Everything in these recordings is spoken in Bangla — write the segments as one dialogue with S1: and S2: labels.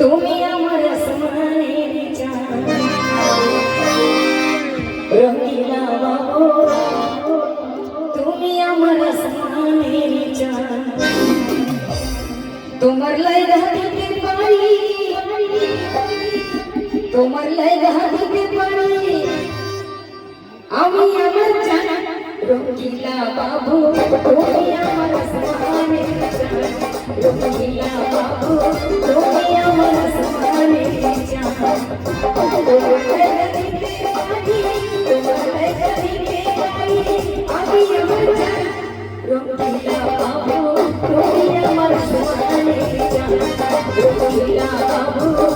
S1: তুমি আমার আসমানের চাঁদ। রঙিলা বাবু, তুমি আমার আসমানের চাঁদ। তোমার লাই রাখিতে পারি, তোমার লাই রাখিতে পারি। আমি আমার চাঁদ, রঙিলা বাবু, তুমি আমার আসমানের চাঁদ। Rangeela Yeah.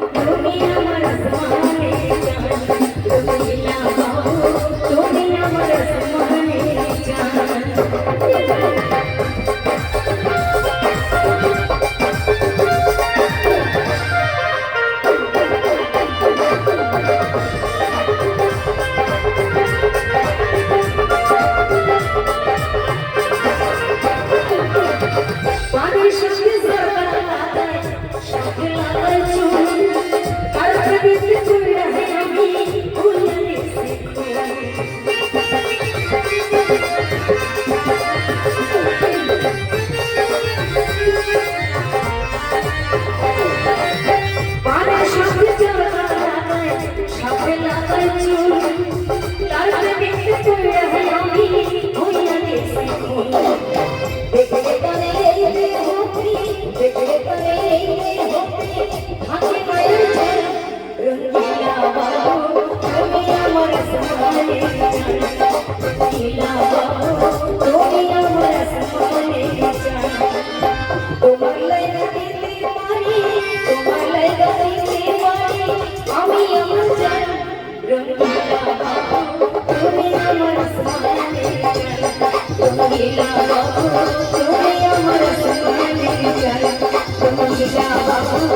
S1: I'm gonna go to.